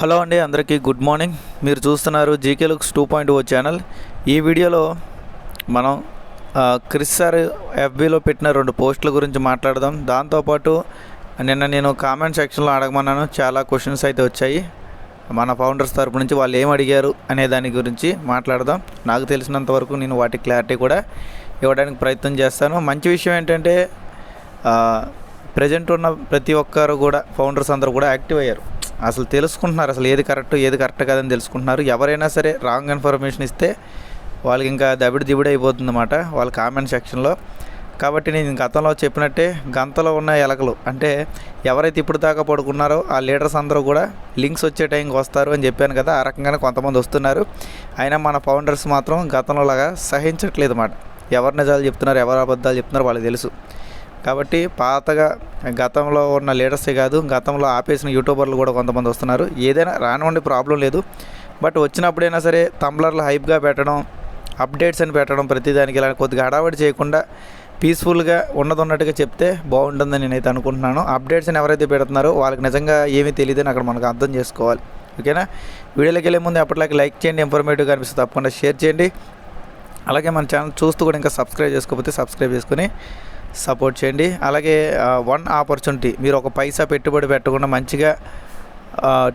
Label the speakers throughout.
Speaker 1: Hello అండి అందరికీ good morning. మీరు చూస్తున్నారు GK looks two point O channel. ఈ వీడియోలో మనం క్రిస్ సార్ ఎఫ్బీలో పెట్టిన రెండు పోస్టుల గురించి మాట్లాడదాం. దాంతోపాటు నిన్న నేను కామెంట్ సెక్షన్లో అడగమన్నాను. చాలా క్వశ్చన్స్ అయితే వచ్చాయి. మన ఫౌండర్స్ తరపు నుంచి వాళ్ళు ఏం అడిగారు అనే దాని గురించి మాట్లాడదాం. నాకు తెలిసినంత వరకు నేను వాటి క్లారిటీ కూడా ఇవ్వడానికి ప్రయత్నం చేస్తాను. మంచి విషయం ఏంటంటే ప్రజెంట్ ఉన్న ప్రతి ఒక్కరు కూడా ఫౌండర్స్ అందరూ కూడా యాక్టివ్ అయ్యారు. అసలు తెలుసుకుంటున్నారు అసలు ఏది కరెక్ట్ ఏది కరెక్ట్ కాదని తెలుసుకుంటున్నారు. ఎవరైనా సరే రాంగ్ ఇన్ఫర్మేషన్ ఇస్తే వాళ్ళకి ఇంకా దబిడి దిబిడి అయిపోతుందన్నమాట వాళ్ళ కామెంట్ సెక్షన్లో. కాబట్టి నేను గతంలో చెప్పినట్టే గంతలో ఉన్న ఎలకలు అంటే ఎవరైతే ఇప్పుడు దాకా పడుకున్నారో ఆ లీడర్స్ అందరూ కూడా లింక్స్ వచ్చే టైంకి వస్తారు అని చెప్పాను కదా ఆ రకంగానే కొంతమంది వస్తున్నారు. అయినా మన ఫౌండర్స్ మాత్రం గతంలో లాగా సహించట్లేదు అన్నమాట ఎవరు నిజాలు చెప్తున్నారు ఎవరు అబద్ధాలు చెప్తున్నారు వాళ్ళకి తెలుసు. కాబట్టి పాతగా గతంలో ఉన్న లీడర్సే కాదు గతంలో ఆపేసిన యూట్యూబర్లు కూడా కొంతమంది వస్తున్నారు. ఏదైనా రానివ్వండి ప్రాబ్లం లేదు. బట్ వచ్చినప్పుడైనా సరే తంబ్లర్లు హైప్గా పెట్టడం అప్డేట్స్ అని పెట్టడం ప్రతిదానికి ఇలా కొద్దిగా హడావడి చేయకుండా పీస్ఫుల్గా ఉన్నది ఉన్నట్టుగా చెప్తే బాగుంటుందని నేనైతే అనుకుంటున్నాను. అప్డేట్స్ అని ఎవరైతే పెడుతున్నారో వాళ్ళకి నిజంగా ఏమీ తెలియదని అక్కడ మనకు అర్థం చేసుకోవాలి. ఓకేనా? వీడియోలోకి వెళ్ళే ముందు ఎప్పటిలాగే లైక్ చేయండి ఇన్ఫర్మేటివ్గా అనిపిస్తే తప్పకుండా షేర్ చేయండి. అలాగే మన ఛానల్ చూస్తూ కూడా ఇంకా సబ్స్క్రైబ్ చేసుకోకపోతే సబ్స్క్రైబ్ చేసుకుని సపోర్ట్ చేయండి. అలాగే వన్ ఆపర్చునిటీ మీరు ఒక పైసా పెట్టుబడి పెట్టకుండా మంచిగా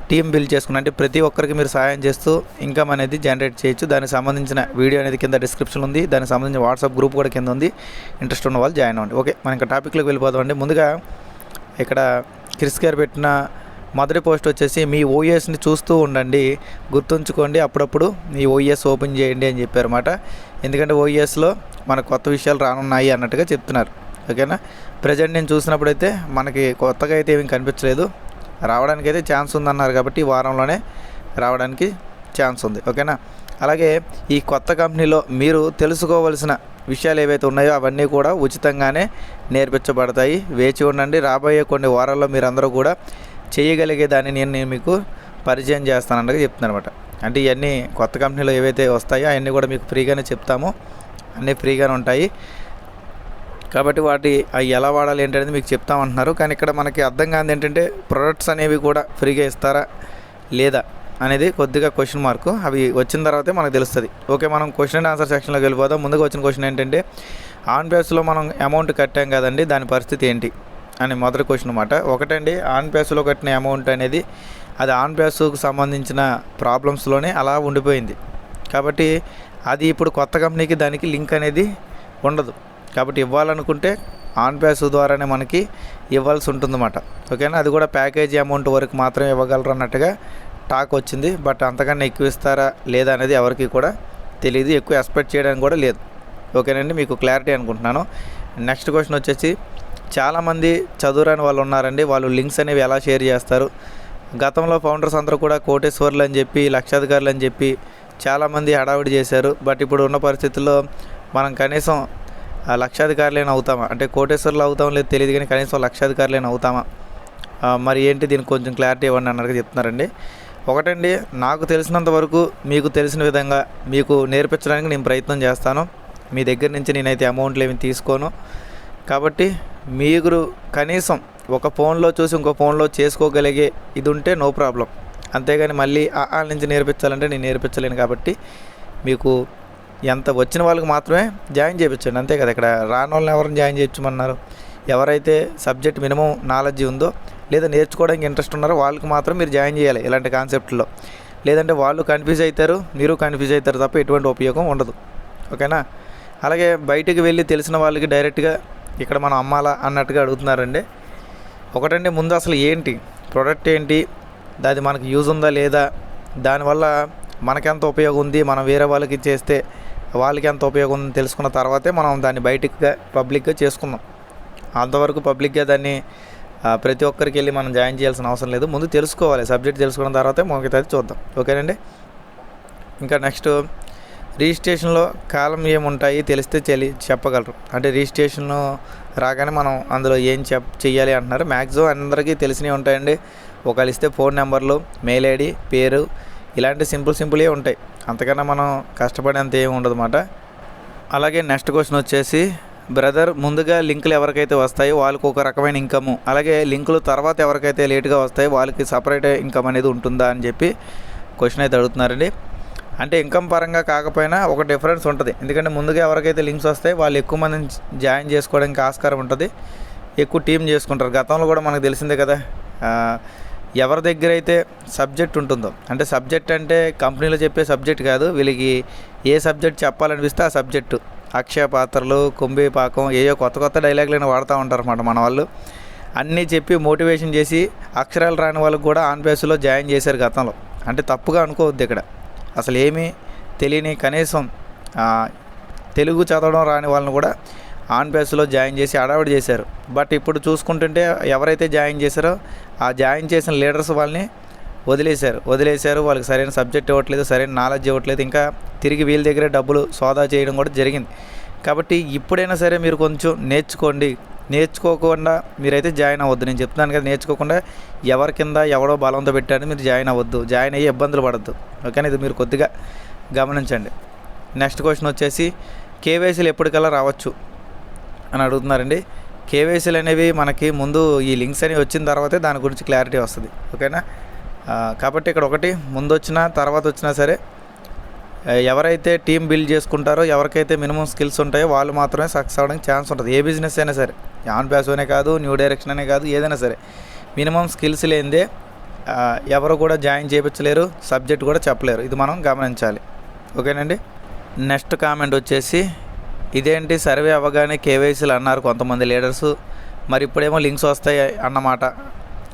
Speaker 1: టీం బిల్డ్ చేసుకుని అంటే ప్రతి ఒక్కరికి మీరు సహాయం చేస్తూ ఇన్కమ్ అనేది జనరేట్ చేయొచ్చు. దానికి సంబంధించిన వీడియో అనేది కింద డిస్క్రిప్షన్ ఉంది. దానికి సంబంధించిన వాట్సాప్ గ్రూప్ కూడా కింద ఉంది. ఇంట్రెస్ట్ ఉన్న వాళ్ళు జాయిన్ అవ్వండి. ఓకే మనం ఇంకా టాపిక్లోకి వెళ్ళిపోదామండి ముందుగా ఇక్కడ క్రిస్ గారు పెట్టిన మొదటి పోస్ట్ వచ్చేసి మీ ఓఎస్ని చూస్తూ ఉండండి. గుర్తుంచుకోండి అప్పుడప్పుడు మీ ఓఎస్ ఓపెన్ చేయండి అని చెప్పారు ఎందుకంటే ఓఎస్లో మన కొత్త విషయాలు రానున్నాయి అన్నట్టుగా చెప్తున్నారు. ఓకేనా? ప్రజెంట్ నేను చూసినప్పుడైతే మనకి కొత్తగా అయితే ఏమీ కనిపించలేదు. రావడానికి అయితే ఛాన్స్ ఉందన్నారు కాబట్టి ఈ వారంలోనే రావడానికి ఛాన్స్ ఉంది. ఓకేనా? అలాగే ఈ కొత్త కంపెనీలో మీరు తెలుసుకోవలసిన విషయాలు ఏవైతే ఉన్నాయో అవన్నీ కూడా ఉచితంగానే నేర్పించబడతాయి. వేచి ఉండండి. రాబోయే కొన్ని వారాల్లో మీరందరూ కూడా చేయగలిగే దాన్ని నేను నేను మీకు పరిచయం చేస్తానన్నగా చెప్తున్నాను అనమాట అంటే ఇవన్నీ కొత్త కంపెనీలో ఏవైతే వస్తాయో అవన్నీ కూడా మీకు ఫ్రీగానే చెప్తాము. అన్నీ ఫ్రీగానే ఉంటాయి. కాబట్టి వాటి అవి ఎలా వాడాలి ఏంటనేది మీకు చెప్తామంటున్నారు కానీ ఇక్కడ మనకి అర్థం కాదు ఏంటంటే ప్రొడక్ట్స్ అనేవి కూడా ఫ్రీగా ఇస్తారా లేదా అనేది కొద్దిగా క్వశ్చన్ మార్క్ అవి వచ్చిన తర్వాతే మనకు తెలుస్తుంది. ఓకే మనం క్వశ్చన్ అండ్ ఆన్సర్ సెక్షన్లోకి వెళ్ళిపోదాం. ముందుగా వచ్చిన క్వశ్చన్ ఏంటంటే ఆన్ పేస్లో మనం అమౌంట్ కట్టాం కదండి దాని పరిస్థితి ఏంటి? అని మొదటి క్వశ్చన్ అనమాట ఒకటండి ఆన్ పేస్లో కట్టిన అమౌంట్ అనేది అది ఆన్ పేస్కు సంబంధించిన ప్రాబ్లమ్స్లోనే అలా ఉండిపోయింది. కాబట్టి అది ఇప్పుడు కొత్త కంపెనీకి దానికి లింక్ అనేది ఉండదు. కాబట్టి ఇవ్వాలనుకుంటే ఆన్ ప్యాస్ ద్వారానే మనకి ఇవ్వాల్సి ఉంటుందన్నమాట. ఓకేనా? అది కూడా ప్యాకేజీ అమౌంట్ వరకు మాత్రమే ఇవ్వగలరు అన్నట్టుగా టాక్ వచ్చింది. బట్ అంతకన్నా ఎక్కువ ఇస్తారా లేదా అనేది ఎవరికి కూడా తెలియదు ఎక్కువ ఎక్స్పెక్ట్ చేయడానికి కూడా లేదు. ఓకేనండి? మీకు క్లారిటీ అనుకుంటున్నాను. నెక్స్ట్ క్వశ్చన్ వచ్చేసి చాలామంది చదువురాని వాళ్ళు ఉన్నారండి. వాళ్ళు లింక్స్ అనేవి ఎలా షేర్ చేస్తారు? గతంలో ఫౌండర్స్ అందరూ కూడా కోటేశ్వర్లు అని చెప్పి లక్షాధికారులు అని చెప్పి చాలామంది హడావిడి చేశారు. బట్ ఇప్పుడు ఉన్న పరిస్థితుల్లో మనం కనీసం లక్షాధికారులైనా అవుతామా? అంటే కోటేశ్వర్లు అవుతాం లేదు తెలియదు కానీ కనీసం లక్షాధికారులైనా అవుతామా? మరి ఏంటి దీనికి కొంచెం క్లారిటీ ఇవ్వండి అన్నట్టుగా చెప్తున్నారండి. ఒకటండి నాకు తెలిసినంత వరకు మీకు తెలిసిన విధంగా మీకు నేర్పించడానికి నేను ప్రయత్నం చేస్తాను. మీ దగ్గర నుంచి నేనైతే అమౌంట్లు ఏమి తీసుకోను. కాబట్టి మీరు కనీసం ఒక ఫోన్లో చూసి ఇంకో ఫోన్లో చేసుకోగలిగే ఇది ఉంటే నో ప్రాబ్లం. అంతేగాని మళ్ళీ ఆ ఆ నుంచి నేర్పించాలంటే నేను నేర్పించలేను కాబట్టి మీకు ఎంత వచ్చిన వాళ్ళకి మాత్రమే జాయిన్ చేయించండి. అంతే కదా ఇక్కడ రాని వాళ్ళని ఎవరిని జాయిన్ చేయించమన్నారు? ఎవరైతే సబ్జెక్ట్ మినిమం నాలెడ్జ్ ఉందో లేదా నేర్చుకోవడానికి ఇంట్రెస్ట్ ఉన్నారో వాళ్ళకి మాత్రం మీరు జాయిన్ చేయాలి ఇలాంటి కాన్సెప్ట్లో. లేదంటే వాళ్ళు కన్ఫ్యూజ్ అవుతారు మీరు కన్ఫ్యూజ్ అవుతారు తప్ప ఎటువంటి ఉపయోగం ఉండదు. ఓకేనా? అలాగే బయటికి వెళ్ళి తెలిసిన వాళ్ళకి డైరెక్ట్గా ఇక్కడ మనం అమ్మాలా అన్నట్టుగా అడుగుతున్నారండి. ఒకటండి ముందు అసలు ఏంటి? ప్రోడక్ట్ ఏంటి? అది మనకు యూజ్ ఉందా లేదా? దానివల్ల మనకెంత ఉపయోగం ఉంది మనం వేరే వాళ్ళకి చేస్తే వాళ్ళకి ఎంత ఉపయోగం ఉందని తెలుసుకున్న తర్వాతే మనం దాన్ని బయటికి పబ్లిక్గా చేసుకుందాం. అంతవరకు పబ్లిక్గా దాన్ని ప్రతి ఒక్కరికి వెళ్ళి మనం జాయిన్ చేయాల్సిన అవసరం లేదు. ముందు తెలుసుకోవాలి. సబ్జెక్ట్ తెలుసుకున్న తర్వాతే మిగతా చూద్దాం. ఓకేనండి? ఇంకా నెక్స్ట్ రిజిస్ట్రేషన్లో కాలం ఏముంటాయి తెలిస్తే చెల్లి చెప్పగలరు. అంటే రిజిస్ట్రేషన్ రాగానే మనం అందులో ఏం చెప్ చెయ్యాలి అంటున్నారు. మ్యాక్సిమం అందరికీ తెలిసినవి ఉంటాయండి. ఒకళ్ళు ఇస్తే ఫోన్ నెంబర్లు మెయిల్ ఐడి పేరు ఇలాంటి సింపుల్ సింపులే ఉంటాయి. అంతకన్నా మనం కష్టపడేంత ఏమి ఉండదు అన్నమాట అలాగే నెక్స్ట్ క్వశ్చన్ వచ్చేసి బ్రదర్ ముందుగా లింకులు ఎవరికైతే వస్తాయో వాళ్ళకి ఒక రకమైన ఇన్కమ్ అలాగే లింకులు తర్వాత ఎవరికైతే లేట్గా వస్తాయో వాళ్ళకి సపరేట్ ఇన్కమ్ అనేది ఉంటుందా? అని చెప్పి క్వశ్చన్ అయితే అడుగుతున్నారండి. అంటే ఇన్కమ్ పరంగా కాకపోయినా ఒక డిఫరెన్స్ ఉంటుంది. ఎందుకంటే ముందుగా ఎవరికైతే లింక్స్ వస్తాయి వాళ్ళు ఎక్కువ మందిని జాయిన్ చేసుకోవడానికి ఆస్కారం ఉంటుంది. ఎక్కువ టీం చేసుకుంటారు. గతంలో కూడా మనకు తెలిసిందే కదా ఎవరి దగ్గర అయితే సబ్జెక్ట్ ఉంటుందో అంటే సబ్జెక్ట్ అంటే కంపెనీలో చెప్పే సబ్జెక్ట్ కాదు వీళ్ళకి ఏ సబ్జెక్ట్ చెప్పాలనిపిస్తే ఆ సబ్జెక్టు. అక్షయ పాత్రలు కుంభీ పాకం ఏయో కొత్త కొత్త డైలాగులను వాడుతూ ఉంటారు అన్నమాట మన వాళ్ళు. అన్నీ చెప్పి మోటివేషన్ చేసి అక్షరాలు రాని వాళ్ళకు కూడా ఆన్ బేస్లో జాయిన్ చేశారు గతంలో. అంటే తప్పుగా అనుకోవద్దు ఇక్కడ. అసలు ఏమీ తెలియని కనీసం తెలుగు చదవడం రాని వాళ్ళని కూడా ఆన్ బేస్లో జాయిన్ చేసి అడావిడి చేశారు. బట్ ఇప్పుడు చూసుకుంటుంటే ఎవరైతే జాయిన్ చేశారో ఆ జాయిన్ చేసిన లీడర్స్ వాళ్ళని వదిలేశారు. వదిలేశారు. వాళ్ళకి సరైన సబ్జెక్ట్ ఇవ్వట్లేదు సరైన నాలెడ్జ్ ఇవ్వట్లేదు. ఇంకా తిరిగి వీళ్ళ దగ్గరే డబ్బులు సోదా చేయడం కూడా జరిగింది. కాబట్టి ఇప్పుడైనా సరే మీరు కొంచెం నేర్చుకోండి. నేర్చుకోకుండా మీరైతే జాయిన్ అవ్వద్దు. నేను చెప్తున్నాను కదా నేర్చుకోకుండా ఎవరి కింద ఎవడో బలంతో పెట్టాడని మీరు జాయిన్ అవ్వద్దు. జాయిన్ అయ్యి ఇబ్బందులు పడద్దు. ఓకేనా? ఇది మీరు కొద్దిగా గమనించండి. నెక్స్ట్ క్వశ్చన్ వచ్చేసి కేవైసీలు ఎప్పటికల్లా రావచ్చు అని అడుగుతున్నారండి. కేవైసీలు అనేవి మనకి ముందు ఈ లింక్స్ అనేవి వచ్చిన తర్వాతే దాని గురించి క్లారిటీ వస్తుంది. ఓకేనా? కాబట్టి ఇక్కడ ఒకటి ముందు వచ్చినా తర్వాత వచ్చినా సరే ఎవరైతే టీం బిల్డ్ చేసుకుంటారో ఎవరికైతే మినిమం స్కిల్స్ ఉంటాయో వాళ్ళు మాత్రమే సక్సెస్ అవ్వడానికి ఛాన్స్ ఉంటుంది. ఏ బిజినెస్ అయినా సరే ఆన్ ప్యాస్ అనే కాదు న్యూ డైరెక్షన్ అనే కాదు ఏదైనా సరే మినిమం స్కిల్స్ లేనిదే ఎవరు కూడా జాయిన్ చేయించలేరు సబ్జెక్ట్ కూడా చెప్పలేరు. ఇది మనం గమనించాలి. ఓకేనండి? నెక్స్ట్ కామెంట్ వచ్చేసి ఇదేంటి సర్వే అవ్వగానే కేవైసీలు అన్నారు కొంతమంది లీడర్స్. మరి ఇప్పుడేమో లింక్స్ వస్తాయి అన్నమాట.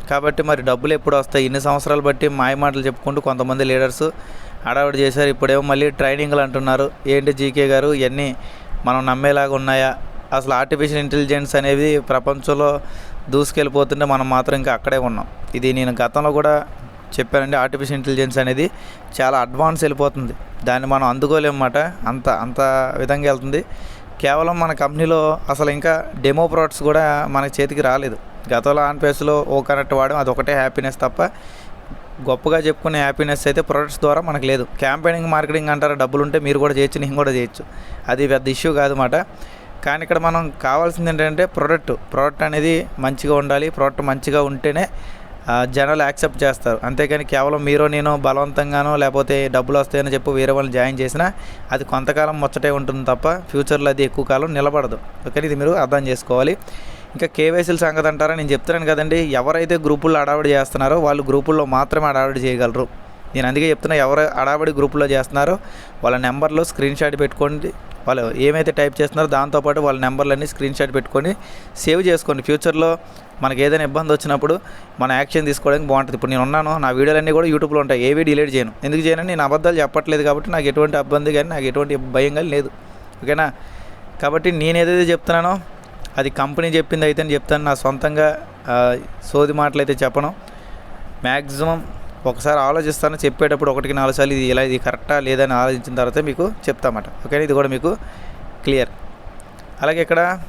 Speaker 1: కాబట్టి మరి డబ్బులు ఎప్పుడు వస్తాయి? ఇన్ని సంవత్సరాలు బట్టి మాయ మాటలు చెప్పుకుంటూ కొంతమంది లీడర్స్ అడావిడి చేశారు. ఇప్పుడేమో మళ్ళీ ట్రైనింగ్లు అంటున్నారు. ఏంటి జీకే గారు? ఇవన్నీ మనం నమ్మేలాగా ఉన్నాయా? అసలు ఆర్టిఫిషియల్ ఇంటెలిజెన్స్ అనేది ప్రపంచంలో దూసుకెళ్ళిపోతుంటే మనం మాత్రం ఇంకా అక్కడే ఉన్నాం. ఇది నేను గతంలో కూడా చెప్పానండి ఆర్టిఫిషియల్ ఇంటెలిజెన్స్ అనేది చాలా అడ్వాన్స్ వెళ్ళిపోతుంది. దాన్ని మనం అందుకోలేమన్నమాట అంత అంత విధంగా వెళ్తుంది. కేవలం మన కంపెనీలో అసలు ఇంకా డెమో ప్రోడక్ట్స్ కూడా మన చేతికి రాలేదు. గతంలో ఆన్ పేస్లో ఓ కనెక్ట్ వాడడం అది ఒకటే హ్యాపీనెస్ తప్ప గొప్పగా చెప్పుకునే హ్యాపీనెస్ అయితే ప్రొడక్ట్స్ ద్వారా మనకు లేదు. క్యాంపెయినింగ్ మార్కెటింగ్ అంటారు డబ్బులు ఉంటే మీరు కూడా చేయొచ్చు నేను కూడా చేయొచ్చు. అది పెద్ద ఇష్యూ కాదు మాట కానీ ఇక్కడ మనం కావాల్సింది ఏంటంటే ప్రోడక్ట్ ప్రోడక్ట్ అనేది మంచిగా ఉండాలి. ప్రోడక్ట్ మంచిగా ఉంటేనే జనాలు యాక్సెప్ట్ చేస్తారు. అంతేకాని కేవలం మీరు నేను బలవంతంగానో లేకపోతే డబ్బులు వస్తాయని చెప్పి వేరే వాళ్ళని జాయిన్ చేసినా అది కొంతకాలం ముచ్చటే ఉంటుంది తప్ప ఫ్యూచర్లో అది ఎక్కువ కాలం నిలబడదు. ఓకే ఇది మీరు అర్థం చేసుకోవాలి. ఇంకా కేవైసీల సంగతి అంటారా? నేను చెప్తున్నాను కదండి. ఎవరైతే గ్రూపుల్లో అడావిడి చేస్తున్నారో వాళ్ళు గ్రూపుల్లో మాత్రమే అడావిడి చేయగలరు. నేను అందుకే చెప్తున్నా ఎవరు అడావిడి గ్రూపుల్లో చేస్తున్నారో వాళ్ళ నెంబర్లో స్క్రీన్ షాట్ పెట్టుకోండి. వాళ్ళు ఏమైతే టైప్ చేస్తున్నారో దాంతోపాటు వాళ్ళ నెంబర్లన్నీ స్క్రీన్ షాట్ పెట్టుకొని సేవ్ చేసుకోండి. ఫ్యూచర్లో మనకి ఏదైనా ఇబ్బంది వచ్చినప్పుడు మన యాక్షన్ తీసుకోవడానికి బాగుంటుంది. ఇప్పుడు నేను ఉన్నాను నా వీడియోలన్నీ కూడా యూట్యూబ్లో ఉంటాయి. ఏవి డిలీట్ చేయను. ఎందుకు చేయను నేను అబద్ధాలు చెప్పట్లేదు కాబట్టి నాకు ఎటువంటి ఇబ్బంది కానీ నాకు ఎటువంటి భయం కానీ లేదు. ఓకేనా? కాబట్టి నేను ఏదైతే చెప్తున్నానో అది కంపెనీ చెప్పింది అయితే అని చెప్తాను. నా సొంతంగా సోది మాటలు అయితే చెప్పను. మ్యాక్సిమం ఒకసారి ఆలోచిస్తాను చెప్పేటప్పుడు ఒకటికి నాలుగు సార్లు ఇది ఇలా ఇది కరెక్టా లేదని ఆలోచించిన తర్వాత మీకు చెప్తామట. ఓకేనా? ఇది కూడా మీకు క్లియర్. అలాగే ఇక్కడ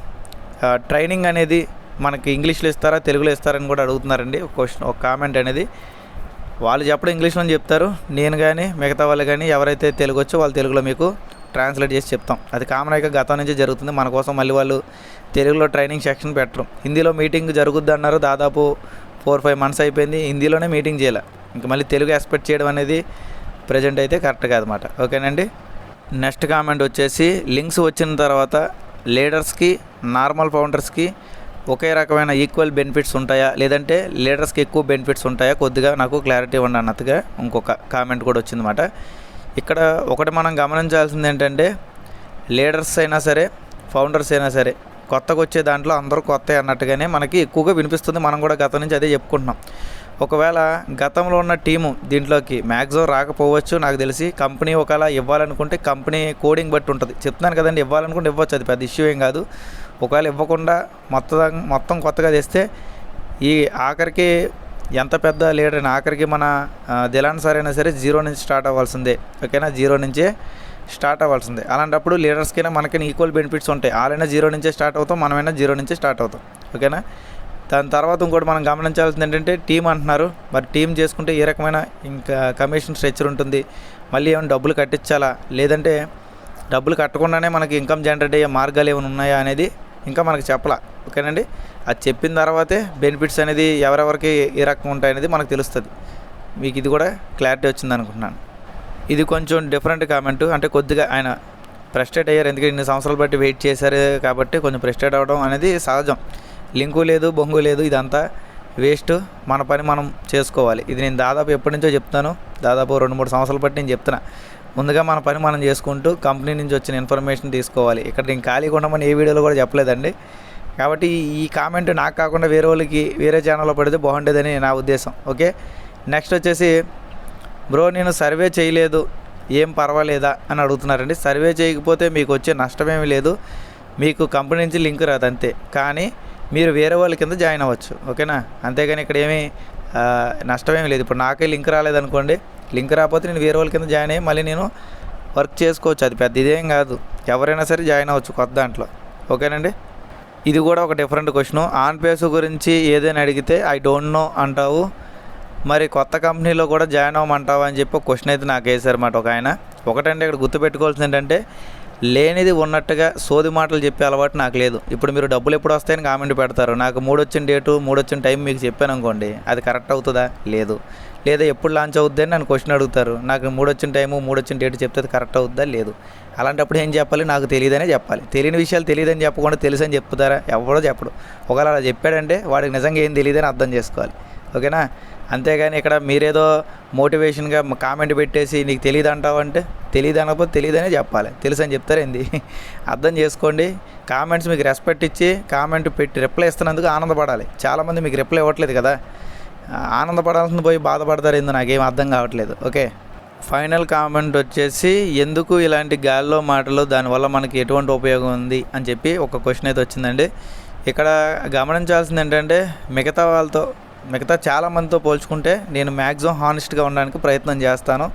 Speaker 1: ట్రైనింగ్ అనేది మనకి ఇంగ్లీష్లో ఇస్తారా తెలుగులో ఇస్తారని కూడా అడుగుతున్నారండి. ఒక క్వశ్చన్ ఒక కామెంట్ అనేది. వాళ్ళు చెప్పడం ఇంగ్లీష్లో చెప్తారు. నేను కానీ మిగతా వాళ్ళు కానీ ఎవరైతే తెలుగు వచ్చో వాళ్ళు తెలుగులో మీకు ట్రాన్స్లేట్ చేసి చెప్తాం. అది కామన్ అయితే గతం నుంచి జరుగుతుంది. మన కోసం మళ్ళీ వాళ్ళు తెలుగులో ట్రైనింగ్ సెక్షన్ పెట్టరు. హిందీలో మీటింగ్ జరుగుద్ది అన్నారు. దాదాపు ఫోర్ ఫైవ్ మంత్స్ అయిపోయింది. హిందీలోనే మీటింగ్ చేయాలి. ఇంకా మళ్ళీ తెలుగు ఎక్స్పెక్ట్ చేయడం అనేది ప్రజెంట్ అయితే కరెక్ట్ కాదన్నమాట. ఓకేనండి? నెక్స్ట్ కామెంట్ వచ్చేసి లింక్స్ వచ్చిన తర్వాత లీడర్స్కి నార్మల్ ఫౌండర్స్కి ఒకే రకమైన ఈక్వల్ బెనిఫిట్స్ ఉంటాయా? లేదంటే లీడర్స్కి ఎక్కువ బెనిఫిట్స్ ఉంటాయా? కొద్దిగా నాకు క్లారిటీ ఇవ్వండి అన్నట్టుగా ఇంకొక కామెంట్ కూడా వచ్చిందన్నమాట. ఇక్కడ ఒకటి మనం గమనించాల్సింది ఏంటంటే లీడర్స్ అయినా సరే ఫౌండర్స్ అయినా సరే కొత్తగా వచ్చే దాంట్లో అందరూ కొత్త అన్నట్టుగానే మనకి ఎక్కువగా వినిపిస్తుంది. మనం కూడా గత నుంచి అదే చెప్పుకుంటున్నాం. ఒకవేళ గతంలో ఉన్న టీము దీంట్లోకి మ్యాక్సిమం రాకపోవచ్చు నాకు తెలిసి కంపెనీ ఒకవేళ ఇవ్వాలనుకుంటే కంపెనీ కోడింగ్ బట్టి ఉంటుంది. చెప్తున్నాను కదండి ఇవ్వాలనుకుంటే ఇవ్వచ్చు అది పెద్ద ఇష్యూ ఏం కాదు. ఒకవేళ ఇవ్వకుండా మొత్తం మొత్తం కొత్తగా తెస్తే ఈ ఆఖరికి ఎంత పెద్ద లీడర్ అయినా ఆఖరికి మన దిలాన్ సార్ అయినా సరే జీరో నుంచి స్టార్ట్ అవ్వాల్సిందే. ఓకేనా? జీరో నుంచే స్టార్ట్ అవ్వాల్సిందే. అలాంటప్పుడు లీడర్స్కైనా మనకైనా ఈక్వల్ బెనిఫిట్స్ ఉంటాయి. వాళ్ళైనా జీరో నుంచే స్టార్ట్ అవుతాం మనమైనా జీరో నుంచే స్టార్ట్ అవుతాం. ఓకేనా? దాని తర్వాత ఇంకోటి మనం గమనించాల్సింది ఏంటంటే టీం అంటున్నారు. మరి టీం చేసుకుంటే ఏ రకమైన ఇంకా కమిషన్ స్ట్రక్చర్ ఉంటుంది? మళ్ళీ ఏమైనా డబ్బులు కట్టించాలా? లేదంటే డబ్బులు కట్టకుండానే మనకి ఇన్కమ్ జనరేట్ అయ్యే మార్గాలు ఏమైనా ఉన్నాయా అనేది ఇంకా మనకు చెప్పలా. ఓకేనండి? అది చెప్పిన తర్వాతే బెనిఫిట్స్ అనేది ఎవరెవరికి ఏ రకం ఉంటాయనేది మనకు తెలుస్తుంది. మీకు ఇది కూడా క్లారిటీ వచ్చింది అనుకుంటున్నాను. ఇది కొంచెం డిఫరెంట్ కామెంట్. అంటే కొద్దిగా ఆయన ఫ్రస్ట్రేట్ అయ్యారు. ఎందుకంటే ఇన్ని సంవత్సరాలు బట్టి వెయిట్ చేశారు కాబట్టి కొంచెం ఫ్రస్ట్రేట్ అవ్వడం అనేది సహజం. లింకు లేదు బొంగు లేదు ఇదంతా వేస్ట్. మన పని మనం చేసుకోవాలి. ఇది నేను దాదాపు ఎప్పటి నుంచో చెప్తాను. దాదాపు రెండు మూడు సంవత్సరాల బట్టి నేను చెప్తున్నా. ముందుగా మన పని మనం చేసుకుంటూ కంపెనీ నుంచి వచ్చిన ఇన్ఫర్మేషన్ తీసుకోవాలి. ఇక్కడ నేను ఖాళీగా ఉండమని ఏ వీడియోలో కూడా చెప్పలేదండి. కాబట్టి ఈ కామెంట్ నాకు కాకుండా వేరే వాళ్ళకి వేరే ఛానల్లో పడితే బాగుండేదని నా ఉద్దేశం. ఓకే? నెక్స్ట్ వచ్చేసి బ్రో నేను సర్వే చేయలేదు. ఏం పర్వాలేదా? అని అడుగుతున్నారండి. సర్వే చేయకపోతే మీకు వచ్చే నష్టమేమీ లేదు. మీకు కంపెనీ నుంచి లింక్ రాదు అంతే. కానీ మీరు వేరే వాళ్ళ కింద జాయిన్ అవ్వచ్చు ఓకేనా? అంతేగాని ఇక్కడ ఏమీ నష్టమేం లేదు. ఇప్పుడు నాకే లింక్ రాలేదనుకోండి లింక్ రాకపోతే నేను వేరే వాళ్ళ కింద జాయిన్ అయ్యి మళ్ళీ నేను వర్క్ చేసుకోవచ్చు. అది పెద్ద ఇదేం కాదు. ఎవరైనా సరే జాయిన్ అవ్వచ్చు కొత్త దాంట్లో ఓకేనండి? ఇది కూడా ఒక డిఫరెంట్ క్వశ్చన్. ఆన్ పేస్ గురించి ఏదైనా అడిగితే ఐ డోంట్ నో అంటావు. మరి కొత్త కంపెనీలో కూడా జాయిన్ అవ్వమంటావా అని చెప్పి క్వశ్చన్ అయితే నాకు మాట ఒక ఆయన. ఒకటంటే ఇక్కడ గుర్తుపెట్టుకోవాల్సింది ఏంటంటే లేనిది ఉన్నట్టుగా సోది మాటలు చెప్పే అలవాటు నాకు లేదు. ఇప్పుడు మీరు డబ్బులు ఎప్పుడు వస్తాయని కామెంట్ పెడతారు. నాకు మూడు వచ్చిన డేటు మూడు వచ్చిన టైం మీకు చెప్పాను అనుకోండి. అది కరెక్ట్ అవుతుందా? లేదు. లేదా ఎప్పుడు లాంచ్ అవుద్ది అని నన్ను క్వశ్చన్ అడుగుతారు. నాకు మూడు వచ్చిన టైము మూడు వచ్చిన డేట్ చెప్తే అది కరెక్ట్ అవుద్దా? లేదు. అలాంటప్పుడు ఏం చెప్పాలి? నాకు తెలియదనే చెప్పాలి. తెలియని విషయాలు తెలియదని చెప్పకుండా తెలుసు అని చెప్తారా? ఎవడో చెప్పడు. ఒకవేళ అలా చెప్పాడంటే వాడికి నిజంగా ఏం తెలియదని అర్థం చేసుకోవాలి. ఓకేనా? అంతేగాని ఇక్కడ మీరేదో మోటివేషన్గా కామెంట్ పెట్టేసి నీకు తెలియదు అంటావు అంటే తెలియదు అనకపోతే తెలియదనే చెప్పాలి. తెలుసు అని చెప్తారేంది అర్థం చేసుకోండి. కామెంట్స్ మీకు రెస్పెక్ట్ ఇచ్చి కామెంట్ పెట్టి రిప్లై ఇస్తున్నందుకు ఆనందపడాలి. చాలామంది మీకు రిప్లై ఇవ్వట్లేదు కదా. ఆనందపడాల్సింది పోయి బాధపడతారు ఏందో నాకేం అర్థం కావట్లేదు. ఓకే. ఫైనల్ కామెంట్ వచ్చేసి ఎందుకు ఇలాంటి గాల్లో మాటలు దానివల్ల మనకి ఎటువంటి ఉపయోగం ఉంది అని చెప్పి ఒక క్వశ్చన్ అయితే వచ్చిందండి. ఇక్కడ గమనించాల్సింది ఏంటంటే మిగతా వాళ్ళతో మిగతా చాలా మందితో పోల్చుకుంటే నేను మ్యాక్సిమం హానెస్ట్గా ఉండడానికి ప్రయత్నం చేస్తాను.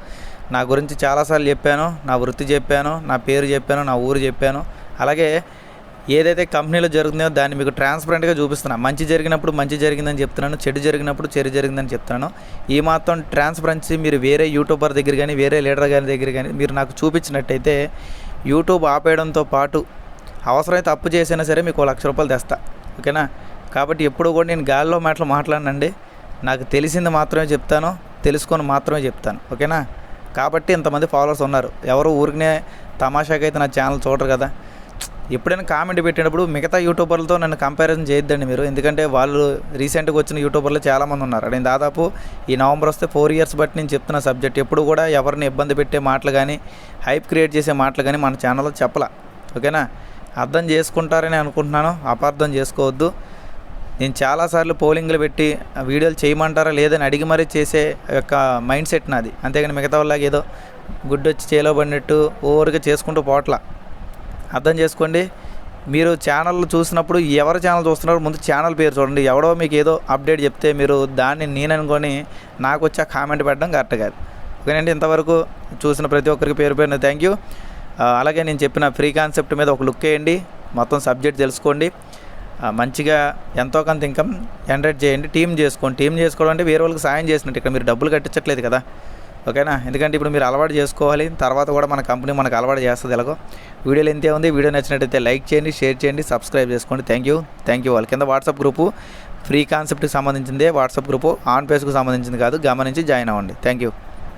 Speaker 1: నా గురించి చాలాసార్లు చెప్పాను నా వృత్తి చెప్పాను నా పేరు చెప్పాను నా ఊరు చెప్పాను. అలాగే ఏదైతే కంపెనీలో జరుగుతుందో దాన్ని మీకు ట్రాన్స్పరెంట్గా చూపిస్తున్నా. మంచి జరిగినప్పుడు మంచి జరిగిందని చెప్తున్నాను చెడు జరిగినప్పుడు చెడు జరిగిందని చెప్తున్నాను. ఈ మాత్రం ట్రాన్స్పరెన్సీ మీరు వేరే యూట్యూబర్ దగ్గర కానీ వేరే లీడర్ గారి దగ్గర కానీ మీరు నాకు చూపించినట్టయితే యూట్యూబ్ ఆపేయడంతో పాటు అవసరమైతే అప్పు చేసినా సరే మీకు లక్ష రూపాయలు తెస్తా. ఓకేనా? కాబట్టి ఎప్పుడు కూడా నేను గాల్లో మాటలు మాట్లాడనండి. నాకు తెలిసింది మాత్రమే చెప్తాను తెలుసుకొని మాత్రమే చెప్తాను. ఓకేనా? కాబట్టి ఇంతమంది ఫాలోవర్స్ ఉన్నారు. ఎవరు ఊరికనే తమాషాకి అయితే నా ఛానల్ చూడరు కదా. ఎప్పుడైనా కామెంట్ పెట్టినప్పుడు మిగతా యూట్యూబర్లతో నన్ను కంపారిజన్ చేయొద్దండి మీరు. ఎందుకంటే వాళ్ళు రీసెంట్గా వచ్చిన యూట్యూబర్లు చాలామంది ఉన్నారు. నేను దాదాపు ఈ నవంబర్ వస్తే ఫోర్ ఇయర్స్ బట్టి నేను చెప్తున్న సబ్జెక్ట్ ఎప్పుడు కూడా ఎవరిని ఇబ్బంది పెట్టే మాటలు కానీ హైప్ క్రియేట్ చేసే మాటలు కానీ మన ఛానల్లో చెప్పలా. ఓకేనా? అర్థం చేసుకుంటారని అనుకుంటున్నాను. అపార్థం చేసుకోవద్దు. నేను చాలాసార్లు పోలింగ్లు పెట్టి ఆ వీడియోలు చేయమంటారా లేదని అడిగి మరీ చేసే యొక్క మైండ్ సెట్ నాది. అంతేగాని మిగతా వాళ్ళకి ఏదో గుడ్డొచ్చి చేలో పడినట్టు ఓవర్గా చేసుకుంటూ పోట్లా అర్థం చేసుకోండి. మీరు ఛానల్ చూసినప్పుడు ఎవరి ఛానల్ చూస్తున్నారు ముందు ఛానల్ పేరు చూడండి. ఎవడో మీకు ఏదో అప్డేట్ చెప్తే మీరు దాన్ని నేను అనుకొని నాకు వచ్చి ఆ కామెంట్ పెట్టడం కరెక్ట్ కాదు. ఓకేనండి? ఇంతవరకు చూసిన ప్రతి ఒక్కరికి పేరు పేరున థ్యాంక్ యూ. అలాగే నేను చెప్పిన ఫ్రీ కాన్సెప్ట్ మీద ఒక లుక్ వేయండి. మొత్తం సబ్జెక్ట్ తెలుసుకోండి. మంచిగా ఎంతో కొంత ఇన్కమ్ జనరేట్ చేయండి. టీం చేసుకోండి. టీం చేసుకోవడం అంటే వేరే వాళ్ళకి సాయం చేసినట్టు. ఇక్కడ మీరు డబ్బులు కట్టించట్లేదు కదా. ఓకేనా? ఎందుకంటే ఇప్పుడు మీరు అలవాటు చేసుకోవాలి. తర్వాత కూడా మన కంపెనీ మనకు అలవాటు చేస్తుంది ఎలాగో. వీడియోలు ఎంతే ఉంది. వీడియో నచ్చినట్టయితే లైక్ చేయండి షేర్ చేయండి సబ్స్క్రైబ్ చేసుకోండి. థ్యాంక్ యూ థ్యాంక్ యూ వాళ్ళ కింద వాట్సాప్ గ్రూపు ఫ్రీ కాన్సెప్ట్కి సంబంధించిందే. వాట్సాప్ గ్రూపు ఆన్ పేస్కు సంబంధించింది కాదు. గమనించి జాయిన్ అవ్వండి. Thank you